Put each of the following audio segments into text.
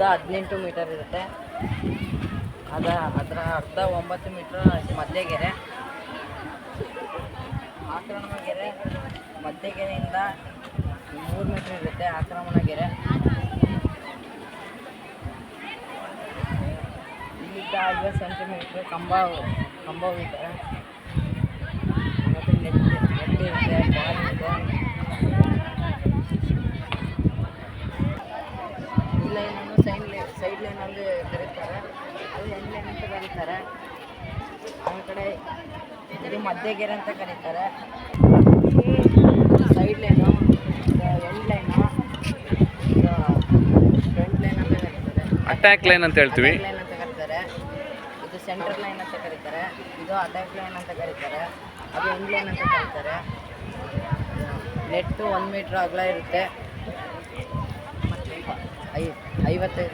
ಉದ್ದ ಹದಿನೆಂಟು ಮೀಟರ್ ಇರುತ್ತೆ. ಅದ ಅದರ ಅರ್ಧ ಒಂಬತ್ತು ಮೀಟ್ರ್ ಮಧ್ಯಗೆರೆ. ಆಕ್ರಮಣ ಗೆರೆ ಮಧ್ಯಗೆರೆಯಿಂದ ಮೂರು ಮೀಟ್ರ್ ಇರುತ್ತೆ ಆಕ್ರಮಣ ಗೆರೆ ಇಲ್ಲಿದ್ದ ಐವತ್ತು ಸೆಂಟಿಮೀಟ್ರ್ ಕಂಬ ಕಂಬವಿದೆ ಮತ್ತು ನೆಟ್ಟಿ ನೆಟ್ಟಿ ಇದೆ ಬಾಲ್ ಇದೆ. ಇಲ್ಲ. ಸೈಡ್ ಲೈನ್ ಅಲ್ಲಿ ಕರೀತಾರೆ ಅದು ಎಂಡ್ ಲೈನ್ ಅಂತ ಕರೀತಾರೆ ಆ ಕಡೆ ಇದು ಮಧ್ಯಗೆರೆ ಅಂತ ಕರೀತಾರೆ. Side line end line front line ಅಂತ ಕರೀತಾರೆ. ಅಟ್ಯಾಕ್ ಲೈನ್ ಅಂತ ಹೇಳ್ತೀವಿ. ಲೈನ್ ಅಂತ ಕರೀತಾರೆ. ಇದು ಸೆಂಟರ್ ಲೈನ್ ಅಂತ ಕರೀತಾರೆ. ಇದು ಅಟ್ಯಾಕ್ ಲೈನ್ ಅಂತ ಕರೀತಾರೆ. ಅದು ಎಂಡ್ ಲೈನ್ ಅಂತ ಕರೀತಾರೆ. ನೆಟ್ಟು ಒಂದು ಮೀಟ್ರ್ ಅಗಲ ಇರುತ್ತೆ. ಐ ಐವತ್ತು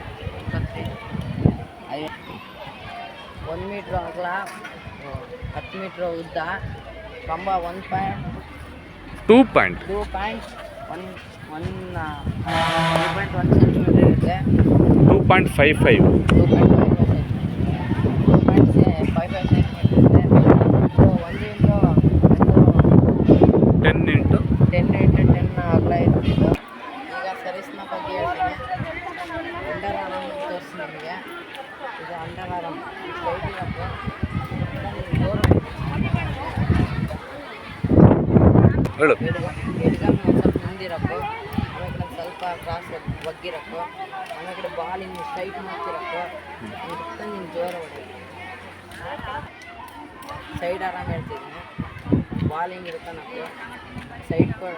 ಐ ಒಂದು ಮೀಟ್ರ್ ಅಗಲ ಹತ್ತು ಮೀಟ್ರ್ ಉದ್ದ ಕಂಬ one point two point. Two point one one two point one centimetre ಇರುತ್ತೆ. Two point five five. Two point five two point five five centimetre ಇದೆ ಸೊ ಒಂದು into ten into ten into ten ಅಗಲ ಇರುತ್ತೆ ಇದು ಈಗ ಸರೀಸ್ನ ಬಗ್ಗೆ ಹೇಳ್ತೀನಿ under ಆರಮ್ ತೋರಿಸಿ ನಿಮಗೆ ಇದು ಅಂಡರ್ ಆರಮ್ ಸ್ಟ್ರೈಟ್ ಇರಬೇಕು ಹೇಳು ಎಡ್ಗಮ್ ಸ್ವಲ್ಪ ಮುಂದಿರಬೇಕು ಆಮೇಲೆ ಕಡೆ ಸ್ವಲ್ಪ ಕ್ರಾಸ್ ಬಗ್ಗಿರಬೇಕು ಆಮೇಲೆ ಕಡೆ ಬಾಲ್ ಹಿಂಗೆ ಸ್ಟ್ರೈಟ್ ಮಾಡ್ತಿರಬೇಕು ಇರುತ್ತೆ ನಿನ್ನ ಜೋರ ಹೊಡೆಯಬೇಕು ಸೈಡ್ ಆರಾಮ್ ಹೇಳ್ತಿದ್ದೀನಿ ಬಾಲ್ ಹಿಂಗೆ ಇರುತ್ತೆ ನಾವು ಸೈಡ್ ಕೊ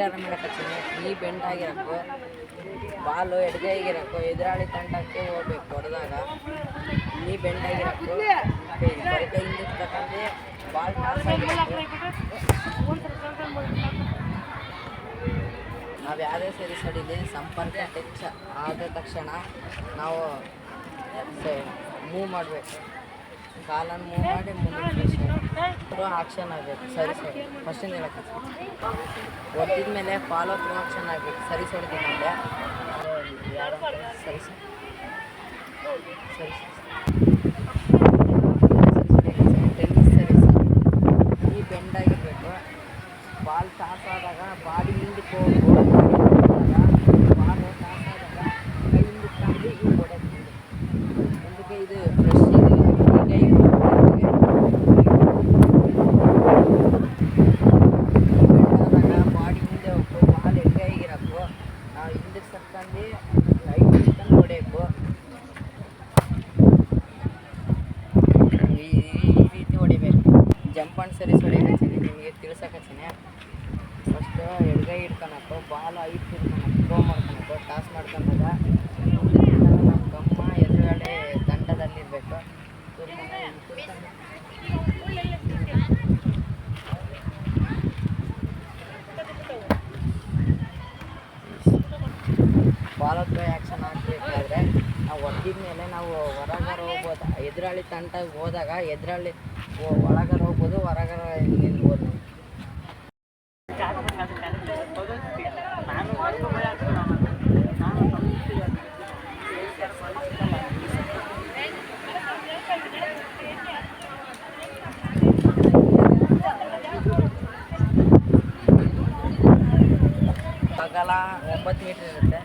ಸೈಡ್ ಆರಾಮ್ ಹೇಳಕತ್ತೀನಿ ಈ ಬೆಂಡ್ ಆಗಿರಬೇಕು ಬಾಲು ಎಡಗೈಗಿರಬೇಕು ಎದುರಾಳಿ ತಂಡಕ್ಕೆ ಹೋಗ್ಬೇಕು ಹೊಡೆದಾಗ. ನೀ ಬೆಂಡ್ ಆಗಿರಬೇಕು ತಗೊಂಡು ಬಾಲ್ ಆಗಿರಬೇಕು ನಾವು ಯಾವುದೇ ಸರಿ ಸಡಿಲಿ ಸಂಪರ್ಕ ಟಚ್ ಆದ ತಕ್ಷಣ ನಾವು ಮೂವ್ ಮಾಡಬೇಕು. ಕಾಲನ್ನು ಮೂವ್ ಮಾಡಿ ಮುಂದೆ ಆಕ್ಷನ್ ಆಗಬೇಕು, ಸರಿ ಸರಿ. ಫಸ್ಟಿಂದ ಹೇಳಕ್ಕೆ ಒದ್ದಿದ ಮೇಲೆ ಫಾಲೋ ಥ್ರೂ ಆಕ್ಷನ್ ಆಗಬೇಕು, ಸರಿ ಹೊಡೆದ ಮೇಲೆ ಸರಿ ಸರಿ. ಸರಿ ಸರಿ ಟೆನ್ನಿಸ್ ಸರಿ ಈ ಬೆಂಡ್ ಆಗಿರಬೇಕು ಬಾಲ್ ಟಾಸ್ ಆದಾಗ ಬಾಡಿ ಹಿಂದಕ್ಕೆ ಹೋಗಿ ಬಾಲ್ ಟಾಸ್ ಆದಾಗ ಕೈ ಹಿಂದಕ್ಕೆ ತಂದು ಹಿಂಗೆ ಹೊಡೆದು ಮುಂದಕ್ಕೆ ಇದು ಫ್ರೆಶ್ ಇದು ಈ ಕೈ ಬೆಂಡಾದಾಗ ಬಾಡಿ ಹಿಂದೆ ಹೋಗ್ಬೇಕು ಬಾಲ್ ಎಡಗೈಗಿರಬೇಕು ನಾವು ಹಿಂದಕ್ಕೆ ಸರ್ಕಂಡು ರೈಟ್ ಸರ್ಕಂಡು ಹೊಡೆಯಬೇಕು ಈ ಈ ರೀತಿ ಹೊಡಿಬೇಕು ಜಂಪ್ ಅಂಡ್ ಸರೀಸ್ ಹೊಡಿಯಕತ್ತೀನಿ ನಿಮಗೆ ತಿಳ್ಸಕತ್ತೀನಿ ಫಸ್ಟ್ ಎಡಗೈ ಹಿಡ್ಕೊಳಕು ಬಾಲ್ ಐದು ಹಿಡ್ಕೊಳಕು ಥ್ರೋ ಮಾಡ್ಕೊಳಕು ಟಾಸ್ ಮಾಡ್ಕೊಂಡಾಗ ನಮ್ಮ ಗಮ್ಮ ಎದುರುಗಡೆ ದಂಡದಲ್ಲಿರಬೇಕು ಬಾಲ್ ಥ್ರೋ ಆ್ಯಕ್ಷನ್ ಆಗಬೇಕಾದ್ರೆ ನಾವು ಹೊಡೆದಿದ ಮೇಲೆ ಹೊರಗರ ಹೋಗ್ಬೋದು. ಎದುರಾಳಿ ತಂಟಗೆ ಹೋದಾಗ ಎದುರಾಳಿ ಒಳಗಾರ ಹೋಗ್ಬೋದು ಹೊರಗರ ನಿಲ್ಬೋದು ಅಗಲ ಒಂಬತ್ತು ಮೀಟ್ರ್ ಇರುತ್ತೆ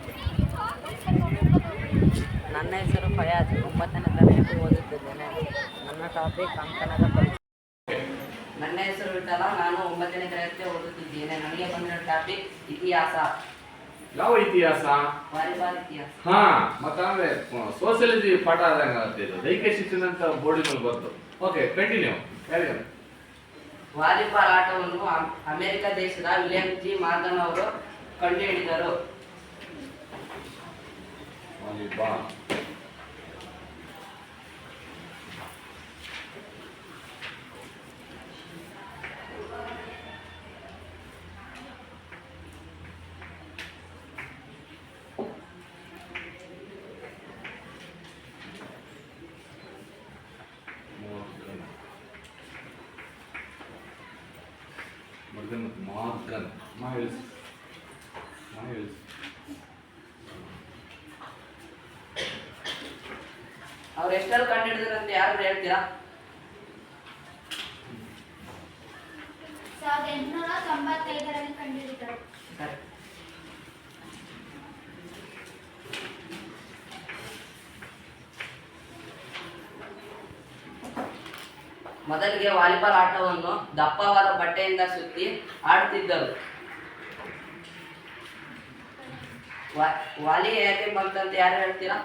ನನ್ನ ಹೆಸರು ಫಯಾಜ್ ಒಂಬತ್ತನೇ ತರಗತಿ ಓದುತ್ತಿದ್ದೇನೆ ಪರಿಚಯ ನನ್ನ ಹೆಸರು ವಿಠಲ ನಾನು ಒಂಬತ್ತನೇ ತರಗತಿ ಓದುತ್ತಿದ್ದೇನೆ. ನನಗೆ ಬಂದಿರೋ ಟಾಪಿಕ್ ಇತಿಹಾಸ. ಯಾವ ಇತಿಹಾಸ? ವಾಲಿಬಾಲ್ ಇತಿಹಾಸ. ಹಾ ಮತ್ತಂದ್ರೆ ಸೋಷಿಯಾಲಜಿ ಪಾಠ ಆದಂಗೆ ಇದು ದೈಹಿಕ ಶಿಕ್ಷಣ ಅಂತ ಬೋರ್ಡ್ ಮೇಲೆ ಬಂತು. ಓಕೆ ಕಂಟಿನ್ಯೂ ಹೇಳಿ. ವಾಲಿಬಾಲ್ ಆಟವನ್ನು ಅಮ್- ಅಮೆರಿಕ ದೇಶದ ವಿಲಿಯಂ ಜಿ. ಮಾರ್ಗನ್ ಅವರು ಕಂಡುಹಿಡಿದರು. ವಾಲಿಬಾಲ್. ಅವ್ರು ಎಷ್ಟೆಲ್ಲ ಕಂಡು ಹಿಡಿದ್ರಂತ ಯಾರು ಹೇಳ್ತೀರಾ? ಮೊದಲಿಗೆ ವಾಲಿಬಾಲ್ ಆಟವನ್ನು ದಪ್ಪವಾದ ಬಟ್ಟೆಯಿಂದ ಸುತ್ತಿ ಆಡ್ತಿದ್ದರು. ವಾಲಿ ಯಾಕೆ ಬಂತಂತ ಯಾರು ಹೇಳ್ತೀರಾ?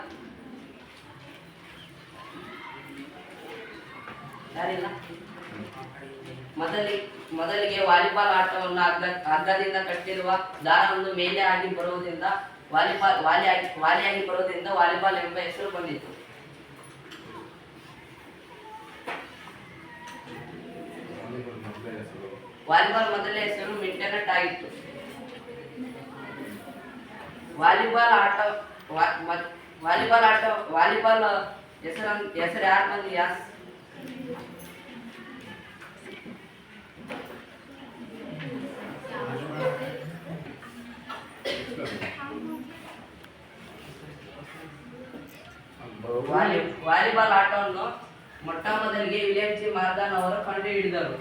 ಯಾರಿಲ್ಲ? ಮೊದಲಿ ಮೊದಲಿಗೆ ವಾಲಿಬಾಲ್ ಆಟವನ್ನು ಅಗ್ಗ ಅಗ್ಗದಿಂದ ಕಟ್ಟಿರುವ ದಾರವನ್ನು ಮೇಲೆ ಆಗಿ ಬರುವುದರಿಂದ ವಾಲಿಬಾಲ್ ವಾಲಿಯಾಗಿ ವಾಲಿಯಾಗಿ ಬರುವುದರಿಂದ ವಾಲಿಬಾಲ್ ಎಂಬ ಹೆಸರು ಬಂದಿತ್ತು. ವಾಲಿಬಾಲ್ ಮೊದಲೇ ಹೆಸರು ಮಿಂಟನೆಟ್ ಆಗಿತ್ತು. ವಾಲಿಬಾಲ್ ಆಟ ವಾಲಿಬಾಲ್ ಆಟ, ವಾಲಿಬಾಲ್ ಹೆಸರು ಹೆಸರು ಯಾರು ಬಂದು ವಾಲಿ ವಾಲಿಬಾಲ್ ಆಟವನ್ನು ಮೊಟ್ಟ ಮೊದಲಿಗೆ ವಿಲಿಯಂ ಜಿ ಮಾರ್ಗನ್ ಅವರು ಕಂಡುಹಿಡಿದರು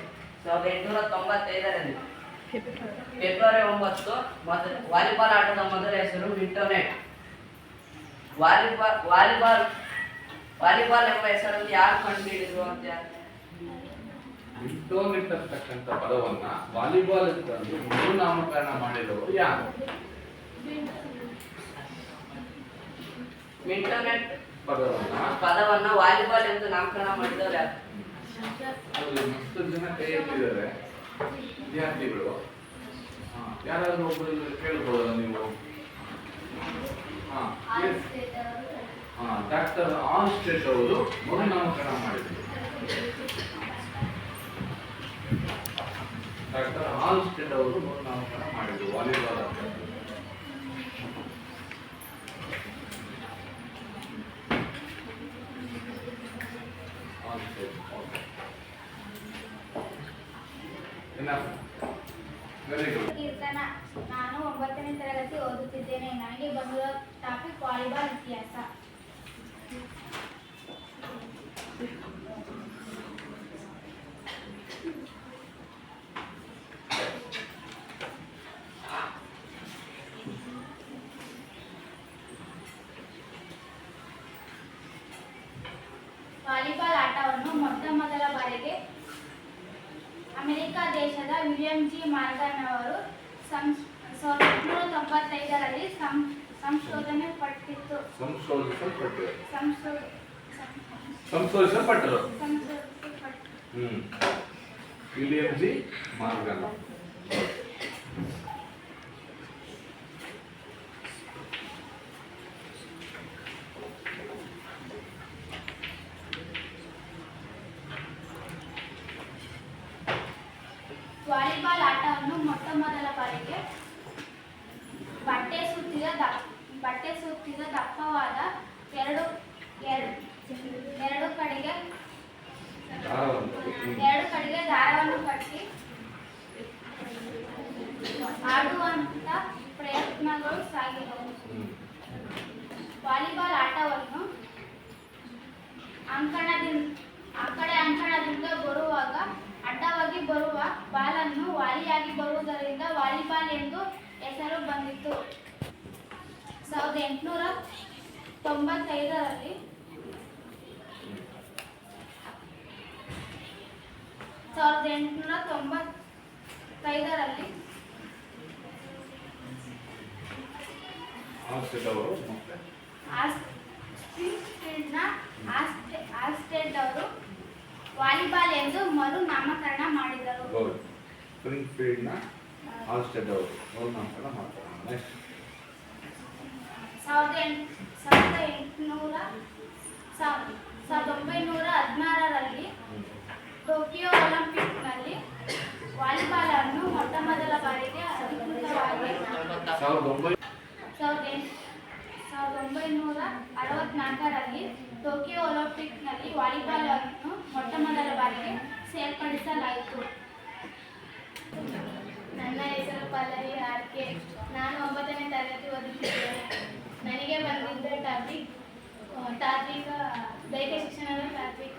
ಸಾವಿರದ ಎಂಟುನೂರ ತೊಂಬತ್ತೈದರಲ್ಲಿ ಫೆಬ್ರವರಿ ಒಂಬತ್ತು ಮೊದಲ ವಾಲಿಬಾಲ್ ಆಟದ ಮೊದಲ ಹೆಸರು ಇಂಟರ್ನೆಟ್. ವಾಲಿಬಾಲ್ ವಾಲಿಬಾಲ್ ವಾಲಿಬಾಲ್ ಎಂಬ ಹೆಸರನ್ನು ಯಾರು ಕಂಡುಹಿಡಿದ್ರು ಅಂತ? ಇಂಟೋನೆಟ್ ಅಂತಕ್ಕಂಥ ಪದವನ್ನ ವಾಲಿಬಾಲ್ ಅಂತ ಮರುನಾಮಕರಣ ಮಾಡಿದವರು ಯಾರು? ಮಿಂಟೋನೆಟ್ ಪದವನ್ನ ವಾಲಿಬಾಲ್ ಎಂದು ನಾಮಕರಣ ಮಾಡಿದವರ ಜನ ಕೈ ಎತ್ತಿದ್ದಾರೆ ವಿದ್ಯಾರ್ಥಿಗಳು. ಯಾರಾದ್ರೂ ಒಬ್ಬರು ಕೇಳ್ಬೋದಲ್ಲ ನೀವು. ಡಾಕ್ಟರ್ ಆನ್ಸ್ಟೆಟ್ ಅವರು ಮರುನಾಮಕರಣ ಮಾಡಿದರು. ಡಾಕ್ಟರ್ ಆನ್ಸ್ಟೆಟ್ ಅವರು ಮರುನಾಮಕರಣ ಮಾಡಿದರು, ವಾಲಿಬಾಲ್ ಅಂತ. ಆನ್ಸ್ಟೆಟ್ ಓಕೆ ವೆರಿ ಗುಡ್ ಕೀರ್ತನ ನಾನು ಒಂಬತ್ತನೇ ತರಗತಿ ಓದುತ್ತಿದ್ದೇನೆ ನನಗೆ ಬಂದಿರೋ ಟಾಪಿಕ್ ವಾಲಿಬಾಲ್ ಇತಿಹಾಸ ವಾಲಿಬಾಲ್ ಆಟವನ್ನು ಮೊಟ್ಟ ಮೊದಲ ಬಾರಿಗೆ ಅಮೆರಿಕ ದೇಶದ ವಿಲಿಯಂ ಜಿ ಮಾರ್ಗನ್ ಅವರು ಸಂಸ್- ಸಾವಿರದ ಎಂಟುನೂರ ತೊಂಬತ್ತೈದರಲ್ಲಿ ಸಂ- ಸಂಶೋಧನೆ ಪಟ್ಟಿತ್ತು ಸಂಶೋಧಿಸಲ್ಪಟ್ಟಿದೆ ಸಂಶೋ ಸಂ- ಸಂಶೋಧಿಸಲ್ಪಟ್ಟರು ಸಂಶೋಧಿಸಲ್ಪಟ್ಟಿತ್ತು. ಹ್ಮ್ ವಿಲಿಯಂ ಜಿ ಮಾರ್ಗನ್ ವಾಲಿಬಾಲ್ ಆಟವನ್ನು ಮೊಟ್ಟ ಮೊದಲ ಬಾರಿಗೆ ಬಟ್ಟೆ ಸುತ್ತಿದ ದಪ್- ಬಟ್ಟೆ ಸುತ್ತಿದ ದಪ್ಪವಾದ ಎರಡು ಎರಡು ಎರಡು ಕಡೆಗೆ ದಾರವನ್ನು ಹ್ಮ್. ಎರಡು ಕಡೆಗೆ ದಾರವನ್ನು ಕಟ್ಟಿ ಆಡುವಂತ ಪ್ರಯತ್ನಗಳು ಸಾಗಿದವು ಹ್ಮ್. ವಾಲಿಬಾಲ್ ಆಟವನ್ನು ಅಂಕಣದಿಂದ ಆ ಕಡೆ ಅಂಕಣದಿಂದ ಬರುವಾಗ ಅಡ್ಡವಾಗಿ ಬರುವ ಬಾಲನ್ನು ವಾಲಿಯಾಗಿ ಬರುವುದರಿಂದ ವಾಲಿಬಾಲ್ ಎಂದು ಹೆಸರು ಬಂದಿತ್ತು ಸಾವಿರದ ಎಂಟುನೂರ ತೊಂಬತ್ತೈದರಲ್ಲಿ ಸಾವಿರದ ಎಂಟುನೂರ ತೊಂಬತ್ತೈದರಲ್ಲಿ ಆಸ್ಟ್ರೀಟ್ನ ಆಸ್ಟೆ ಆಸ್ಟೆಡ್ ಅವರು ವಾಲಿಬಾಲ್ ಎಂದು ಮರು ನಾಮಕರಣ ಮಾಡಿದರು. ಗೌರಿ ಸ್ಪ್ರಿಂಗ್ ಫೀಲ್ಡ್ನ ಆನ್ಸ್ಟೆಡ್ ಅವರು ನಾಮಕರಣ ಮಾಡ್ತಾರೆ. ನೆಕ್ಸ್ಟ್ ಸಾವಿರದ ಎಂಟು ಸಾವಿರದ ಎಂಟುನೂರ ಸಾವ್- ಸಾವಿರದ ಒಂಬೈನೂರ ಹದಿನಾರರಲ್ಲಿ ಟೋಕಿಯೋ ಒಲಿಂಪಿಕ್ನಲ್ಲಿ ವಾಲಿಬಾಲ್ ಅನ್ನು ಮೊಟ್ಟ ಮೊದಲ ಬಾರಿಗೆ ಅಧಿಕೃತವಾಗಿ ಸಾವಿರದ ಒಂಬೈನೂರ ಅರವತ್ನಾಲ್ಕರಲ್ಲಿ ಟೋಕಿಯೋ ಒಲಿಂಪಿಕ್ನಲ್ಲಿ ವಾಲಿಬಾಲ್ ಅನ್ನು ಮೊಟ್ಟ ಮೊದಲ ಬಾರಿಗೆ ಸೇರ್ಪಡಿಸಲಾಯಿತು. ನನ್ನ ಹೆಸರು ಪಲ್ಲವಿ ಆರ್ಕೆ ನಾನು ಒಂಬತ್ತನೇ ತರಗತಿ ಓದುತ್ತಿದ್ದೇನೆ. ನನಗೆ ಬಂದಿದ್ದ ಟಾಪಿಕ್ ತಾತ್ವಿಕ, ದೈಹಿಕ ಶಿಕ್ಷಣದ ತಾತ್ವಿಕ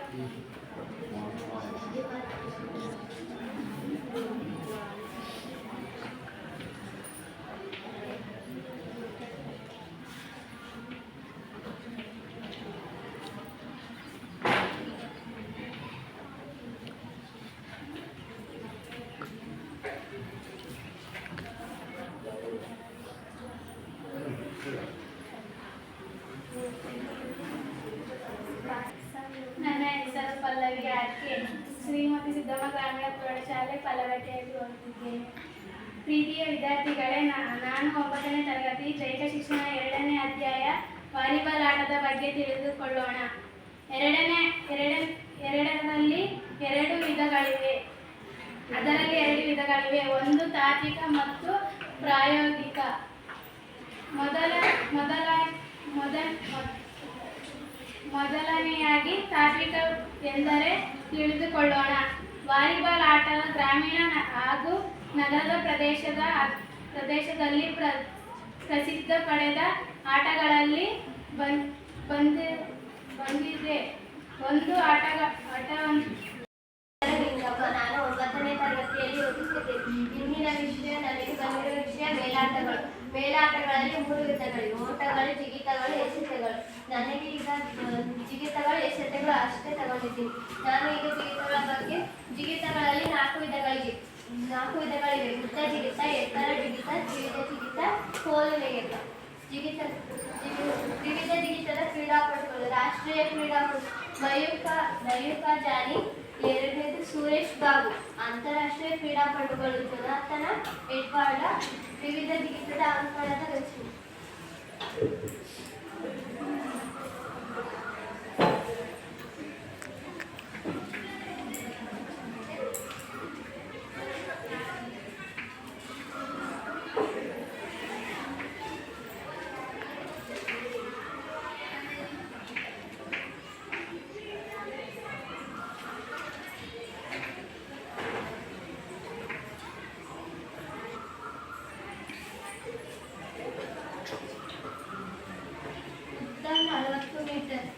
ನನ್ನ ಹೆಸರು ಪಲ್ಲವಿ ಆರ್ಕೆ ಶ್ರೀಮತಿ ಸಿದ್ದಮ್ಮ ಗ್ರಾಮೀಣ ಪ್ರೌಢಶಾಲೆ ಫಲವಟ್ಟಿಯಲ್ಲಿ ಓದುತ್ತಿದ್ದೇನೆ ಪ್ರೀತಿಯ ವಿದ್ಯಾರ್ಥಿಗಳೇ ನಾ- ನಾನು ಒಂಬತ್ತನೇ ತರಗತಿ ದೈಹಿಕ ಶಿಕ್ಷಣ ಎರಡನೇ ಅಧ್ಯಾಯ ವಾಲಿಬಾಲ್ ಆಟದ ಬಗ್ಗೆ ತಿಳಿದುಕೊಳ್ಳೋಣ ಎರಡನೇ ಎರಡ ಎರಡರಲ್ಲಿ ಎರಡು ವಿಧಗಳಿವೆ ಅದರಲ್ಲಿ ಎರಡು ವಿಧಗಳಿವೆ ಒಂದು ತಾತ್ವಿಕ ಮತ್ತು ಪ್ರಾಯೋಗಿಕ ಮೊದಲ ಮೊದಲ ಮೊದಲ ಮೊದಲನೆಯಾಗಿ ತಾತ್ವಿಕ ಎಂದರೆ ತಿಳಿದುಕೊಳ್ಳೋಣ. ವಾಲಿಬಾಲ್ ಆಟದ ಗ್ರಾಮೀಣ ಹಾಗೂ ನಗರದ ಪ್ರದೇಶದ ಪ್ರದೇಶದಲ್ಲಿ ಪ್ರ, ಪ್ರಸಿದ್ಧ ಪಡೆದ ಆಟಗಳಲ್ಲಿ ಬನ್ ಬಂದಿ, ಬಂದಿದೆ. ಒಂದು ಆಟಗ ಆಟವನ್ನು ನಾನು ಒಂಬತ್ತನೇ ತರಗತಿಯಲ್ಲಿ ಓದುತ್ತಿದ್ದೇನೆ. ಇಂದಿನ ವಿಷಯ ನನಗೆ ಬಂದಿರುವ ವಿಷಯ ಮೇಲಾಟಗಳು ಮೇಲಾಟಗಳಲ್ಲಿ ಮೂರು ವಿಧಗಳಿವೆ ಓಟಗಳು, ಜಿಗಿತಗಳು, ಎಸೆತಗಳು. ನನಗೆ ಈಗ ಜಿಗಿತಗಳು, ಎಸೆತಗಳು ಅಷ್ಟೇ ತಗೊಂಡಿದ್ದೀನಿ. ನಾನು ಈಗ ಜಿಗಿತಗಳ ಬಗ್ಗೆ, ಜಿಗಿತಗಳಲ್ಲಿ ನಾಲ್ಕು ವಿಧಗಳಿವೆ. ನಾಲ್ಕು ವಿಧಗಳಿವೆ. ಉದ್ದ ಜಿಗಿತ, ಎತ್ತರ, ಜಿಗಿತ, ತ್ರಿವಿಧ, ಜಿಗಿತ, ಕೋಲು ಜಿಗಿತ ಜಿಗಿ- ವಿವಿಧ ಜಿಗಿತದ ಕ್ರೀಡಾಪಟುಗಳು. ರಾಷ್ಟ್ರೀಯ ಕ್ರೀಡಾಪಟು ಮಯೂಕ ಮಯೂಕ ಜಾನಿ ಎರಡನೇದು ಸುರೇಶ್ ಬಾಬು ಅಂತಾರಾಷ್ಟ್ರೀಯ ಕ್ರೀಡಾಪಟುಗಳು ಜೊನಾಥನ ಎಡ್ವಾರ್ಡ ವಿವಿಧ ಜಿಗಿತದ ಅಂಕಣದ ರಚನೆ ಉದ್ದ ನಲವತ್ತು ಮೀಟರ್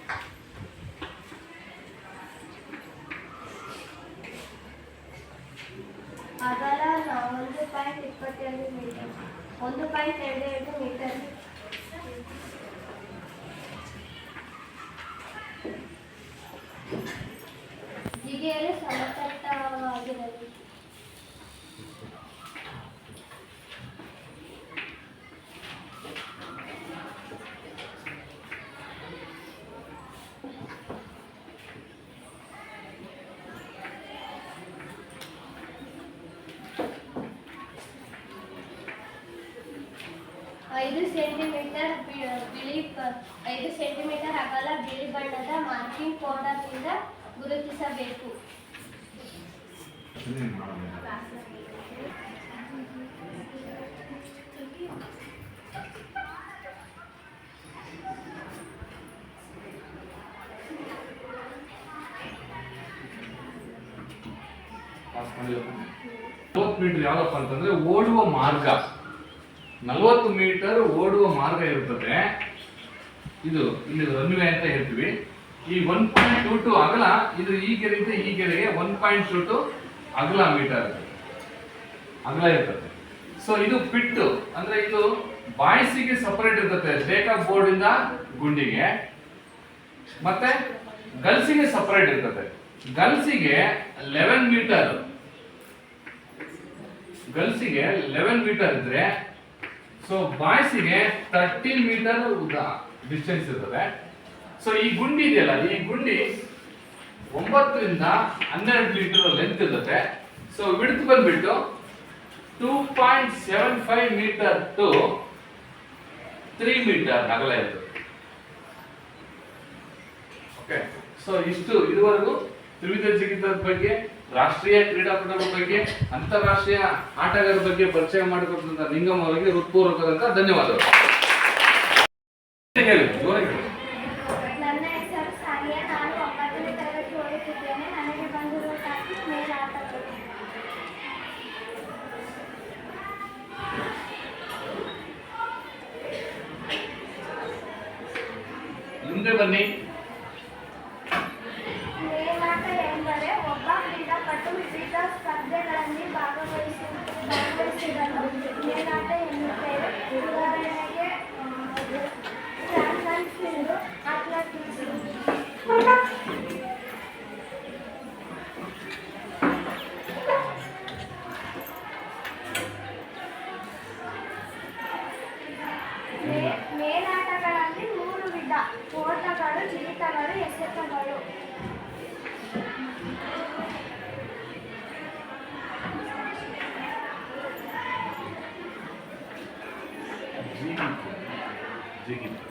ಅಗಲ ನ- ಒಂದು ಪಾಯಿಂಟ್ ಇಪ್ಪತ್ತೆರಡು ಮೀಟರ್ ಒಂದು ಪಾಯಿಂಟ್ ಎರಡು ಎರಡು ಮೀಟರ್ ಸೆಂಟಿಮೀಟರ್ ಬಿ- ಬಿಳಿ ಪ- ಐದು ಸೆಂಟಿಮೀಟರ್ ಅಗಲ ಬಿಳಿ ಬಣ್ಣದ ಮಾರ್ಕಿಂಗ್ ಪೌಡರ್ನಿಂದ ಗುರುತಿಸಬೇಕು. ಯಾವಪ್ಪ ಅಂತಂದ್ರೆ ಓಡುವ ಮಾರ್ಗ. ನಲವತ್ತು ಮೀಟರ್ ಓಡುವ ಮಾರ್ಗ ಇರುತ್ತದೆ. ಇದು ಇಲ್ಲಿ ರನ್ವೇ ಅಂತ ಹೇಳ್ತೀವಿ. ಈ ಒನ್ ಪಾಯಿಂಟ್ ಟು ಟು ಅಗಲ, ಇದು ಈ ಗೆರೆಯಿಂದ ಈ ಗೆರೆಗೆ ಒನ್ ಪಾಯಿಂಟ್ ಟು ಟು ಅಗಲ ಮೀಟರ್. ಅಗಲ ಇರ್ತದೆ. ಸೊ ಇದು ಪಿಟ್ಟು, ಅಂದ್ರೆ ಇದು ಬಾಯ್ಸಿಗೆ ಸಪರೇಟ್ ಇರ್ತದೆ. ಆಫ್ ಬೋರ್ಡ್ ಇಂದ ಗುಂಡಿಗೆ. ಮತ್ತೆ ಗರ್ಲ್ಸಿಗೆ ಸಪರೇಟ್ ಇರ್ತದೆ. ಗರ್ಲ್ಸಿಗೆ ಲೆವೆನ್ ಮೀಟರ್ ಗರ್ಲ್ಸಿಗೆ ಲೆವೆನ್ ಮೀಟರ್ ಇದ್ರೆ ಸೊ ಬಾಯ್ಸಿಗೆ ತರ್ಟೀನ್ ಮೀಟರ್ ಡಿಸ್ಟೆನ್ಸ್ ಇರ್ತದೆ. ಸೊ ಈ ಗುಂಡಿ ಇದೆಯಲ್ಲ, ಈ ಗುಂಡಿ ಒಂಬತ್ತರಿಂದ ಹನ್ನೆರಡು ಮೀಟರ್ ಲೆಂತ್ ಇರುತ್ತೆ. ಸೊ ವಿಡ್ತ್ ಬಂದ್ಬಿಟ್ಟು two point seven five metre to three metre ಅಗಲ ಇರ್ತದೆ. ಓಕೆ ಸೊ ಇಷ್ಟು ಇದುವರೆಗೂ ತ್ರಿವಿಧ ಜಿಗಿತದ ಬಗ್ಗೆ ರಾಷ್ಟ್ರೀಯ ಕ್ರೀಡಾಪಟುಗಳ ಬಗ್ಗೆ ಅಂತಾರಾಷ್ಟ್ರೀಯ ಆಟಗಾರರ ಬಗ್ಗೆ ಪರಿಚಯ ಮಾಡಿಕೊಟ್ಟಂತ ನಿಂಗಮ್ ಅವರಿಗೆ ಹೃತ್ಪೂರ್ವಕದಂತ ಧನ್ಯವಾದಗಳು. ಮುಂದೆ ಬನ್ನಿ. పోటగాడు చిరుతగాడు ఎసెత్తగాడు జీవితం జీవితం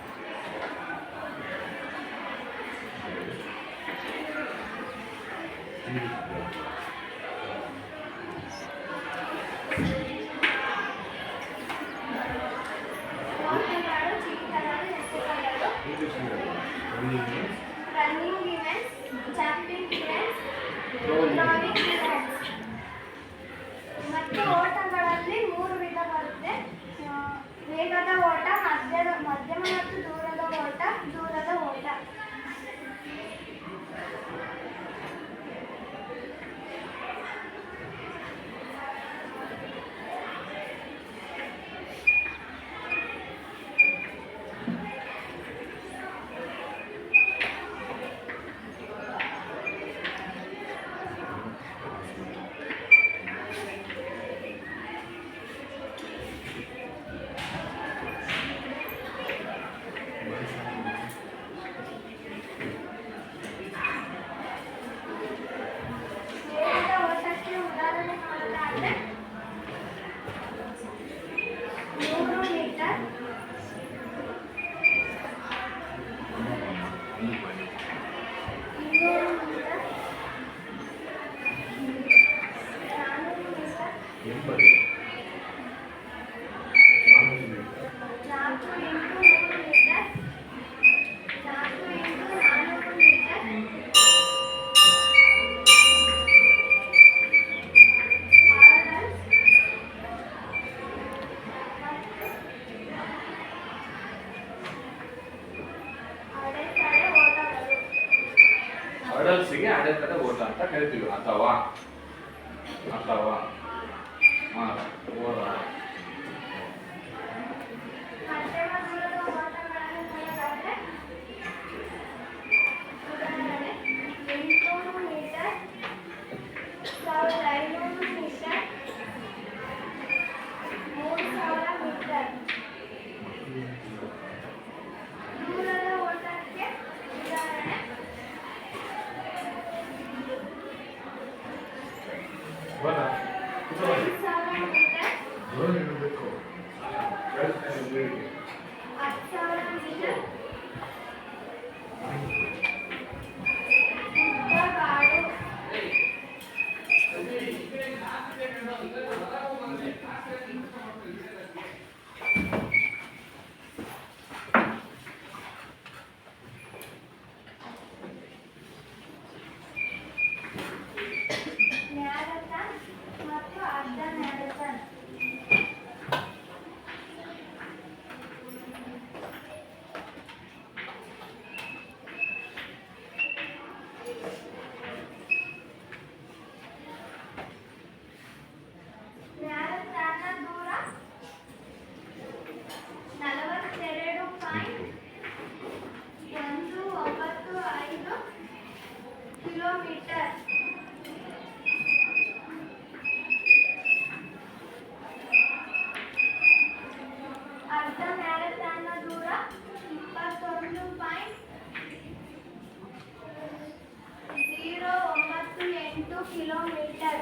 ಕಿಲೋಮೀಟರ್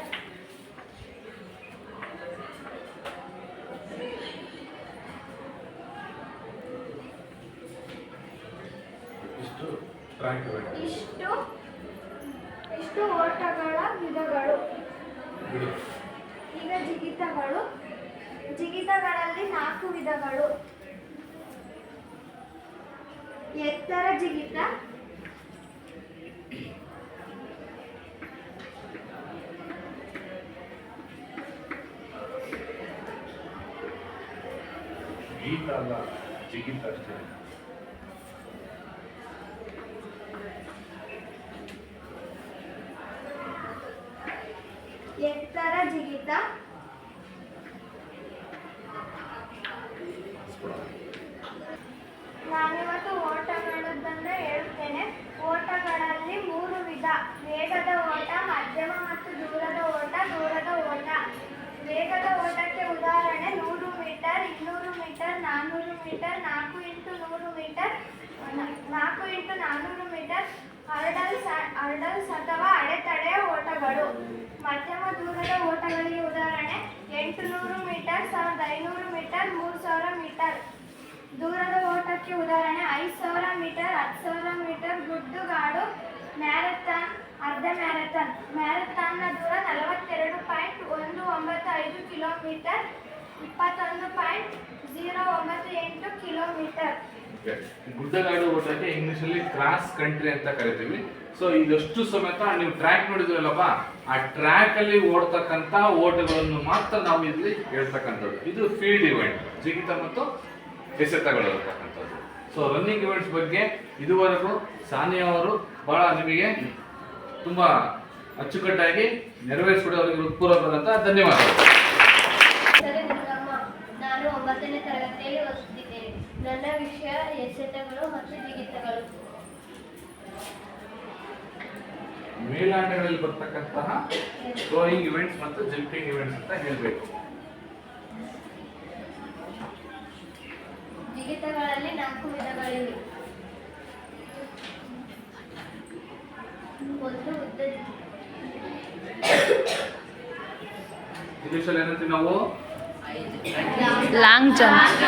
ಇಷ್ಟು ಇಷ್ಟು ಓಟಗಳ ವಿಧಗಳು. ಈಗ ಜಿಗಿತಗಳು. ಜಿಗಿತಗಳಲ್ಲಿ ನಾಲ್ಕು ವಿಧಗಳು. ಎತ್ತರ ಜಿಗಿತ ಜಿಗಿತ? ನಾನಿವತ್ತು ಓಟಗಳದ್ದನ್ನು ಹೇಳುತ್ತೇನೆ. ಓಟಗಳಲ್ಲಿ ಮೂರು ವಿಧ. ವೇಗದ ಓಟ, ಮಧ್ಯಮ ಮತ್ತು ದೂರದ ಓಟ ದೂರದ ಓಟ. ವೇಗದ ಓಟಕ್ಕೆ ಉದಾಹರಣೆ, ನೂರು ಮೀಟರ್, ಇನ್ನೂರು ಮೀಟರ್ ನಾನ್ನೂರು ಮೀಟರ್, ನಾಲ್ಕು ಇಂಟು ನೂರು ಮೀಟರ್, ನಾಲ್ಕು ಇಂಟು ನಾನ್ನೂರು ಮೀಟರ್, ಹರ್ಡಲ್ಸ್ ಹರ್ಡಲ್ಸ್ ಅಥವಾ ಅಡೆತಡೆ ಓಟಗಳು. ಮಧ್ಯಮ ದೂರದ ಓಟಗಳಿಗೆ ಉದಾಹರಣೆ ಎಂಟು ನೂರು ಮೀಟರ್, ಸಾವಿರದ ಐನೂರು ಮೀಟರ್, ಮೂರು ಸಾವಿರ ಮೀಟರ್. ದೂರದ ಓಟಕ್ಕೆ ಉದಾಹರಣೆ, ಐದು ಸಾವಿರ ಮೀಟರ್, ಹತ್ತು ಸಾವಿರ ಮೀಟರ್, ಗುಡ್ಡುಗಾಡು ಮ್ಯಾರಥಾನ್, ಅರ್ಧ ಮ್ಯಾರಥಾನ್. ಮ್ಯಾರಥಾನ್ನ ದೂರ ನಲವತ್ತೆರಡು ಪಾಯಿಂಟ್ ಒಂದು ಒಂಬತ್ತು ಐದು ಕಿಲೋಮೀಟರ್, ಇಪ್ಪತ್ತೊಂದು ಪಾಯಿಂಟ್ ಜೀರೋ ಒಂಬತ್ತು ಎಂಟು ಕಿಲೋಮೀಟರ್. ಗುಡ್ಡಗಾಡು ಓಟಕ್ಕೆ ಇಂಗ್ಲಿಷಲ್ಲಿ ಕ್ರಾಸ್ ಕಂಟ್ರಿ ಅಂತ ಕರಿತೀವಿ. ಸೊ ಇದಷ್ಟು ಸಮೇತ ನೀವು ಟ್ರ್ಯಾಕ್ ನೋಡಿದ್ರಲ್ಲಪ್ಪ, ಆ ಟ್ರ್ಯಾಕ್ ಅಲ್ಲಿ ಓಡ್ತಕ್ಕಂತ ಓಟಗಳನ್ನು ಮಾತ್ರ ನಾವು ಇಲ್ಲಿ ಹೇಳ್ತಕ್ಕಂಥದ್ದು. ಇದು ಫೀಲ್ಡ್ ಇವೆಂಟ್ ಜಿಗಿತ ಮತ್ತು ಎಸೆತಗಳು ಇರ್ತಕ್ಕಂಥದ್ದು ಸೊ ರನ್ನಿಂಗ್ ಇವೆಂಟ್ಸ್ ಬಗ್ಗೆ ಇದುವರೆಗೂ ಸಾನಿಯಾ ಅವರು ಬಹಳ ನಿಮಗೆ ತುಂಬಾ ಅಚ್ಚುಕಟ್ಟಾಗಿ ನೆರವೇರಿಸಿಕೊಡೋರಿಗೆ ಉತ್ಪೂರ್ವಕರಂತ ಧನ್ಯವಾದಗಳು ಹೆಸರು ದುರ್ಗಮ್ಮ ನಾನು ಒಂಬತ್ತನೇ ತರಗತಿಯಲ್ಲಿ ಓದುತ್ತಿದ್ದೇನೆ ನನ್ನ ವಿಷಯ ಎಸೆತಗಳು ಮತ್ತು ಜಿಗಿತಗಳು ಮೇಲಾಟಗಳಲ್ಲಿ ಬರ್ತಕ್ಕಂತಹ ಥ್ರೋಯಿಂಗ್ ಇವೆಂಟ್ಸ್ ಮತ್ತು ಜಂಪಿಂಗ್ ಇವೆಂಟ್ಸ್ ಅಂತ ಹೇಳಬೇಕು. ಜಿಗಿತಗಳಲ್ಲಿ ನಾಲ್ಕು ವಿಧಗಳಿವೆ. ಒಂದು ಉದ್ದ ಇಂಗ್ಲಿಷಲ್ಲಿ ಏನಂತೀವಿ ನಾವು? ಲಾಂಗ್ ಜಂಪ್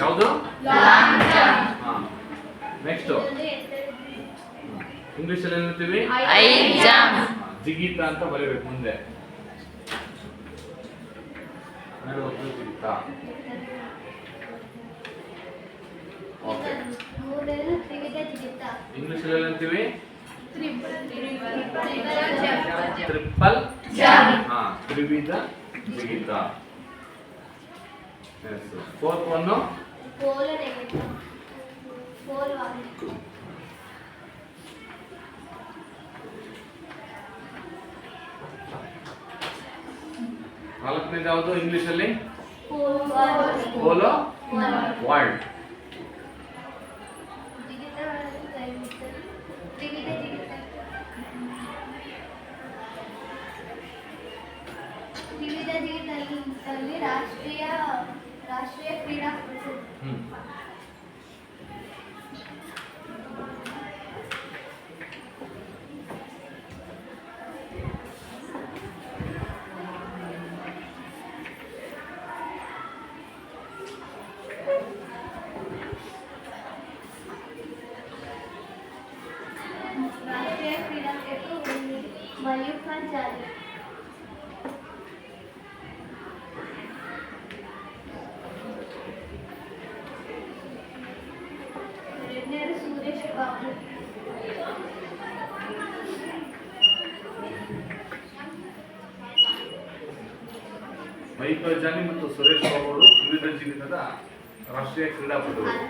ಯಾವುದು? ನೆಕ್ಸ್ಟ್ ಇಂಗ್ಲಿಷ್ ಅಲ್ಲಿ ಹೇಳ್ತೀವಿ? ಏನಂತೀವಿ ಐ ಜಂಪ್ ಜಿಗಿತ ಅಂತ ಬರೀಬೇಕು ಮುಂದೆ. ಜಿಗಿತ. ಓಕೆ ಇಂಗ್ಲಿಷ್ ಅಲ್ಲಿ ಹೇಳ್ತೀವಿ? Triple jump. ಟ್ರಿಪಲ್ ಹಾ. ತ್ರಿವಿಧ ಜಿಗಿತ. ಫೋರ್ತ್ ಒನ್ ನಾಲ್ಕನೇದು ಯಾವುದು ಇಂಗ್ಲಿಷಲ್ಲಿ ಪೋಲೋ ವರ್ಲ್ಡ್ ಜಿಗಿತಗಳಲ್ಲಿ ಕೈಬಿಟ್ಟು ತ್ರಿವಿಧ ಜಿಗಿತ ತ್ರಿವಿಧ ಜಿಗಿತದಲ್ಲಿ ರಾಷ್ಟ್ರೀಯ ರಾಷ್ಟ್ರೀಯ ಕ್ರೀಡಾಕೂಟ ಹ್ಮ್ ರಾಷ್ಟ್ರೀಯ ಕ್ರೀಡಾಕೂಟ ಮಯೂರ್ ಖಾನ್ ಜಾಲಿ ಎರಡನೇದು ಸುರೇಶ್ ಬಾಬು ಮೈಕಲ್ ಜಾನಿ ಮತ್ತು ಸುರೇಶ್ ಬಾಬು ಅವರು ವಿವಿಧ ಜಿಗಿತದ ರಾಷ್ಟ್ರೀಯ ಕ್ರೀಡಾಪಟುಗಳು.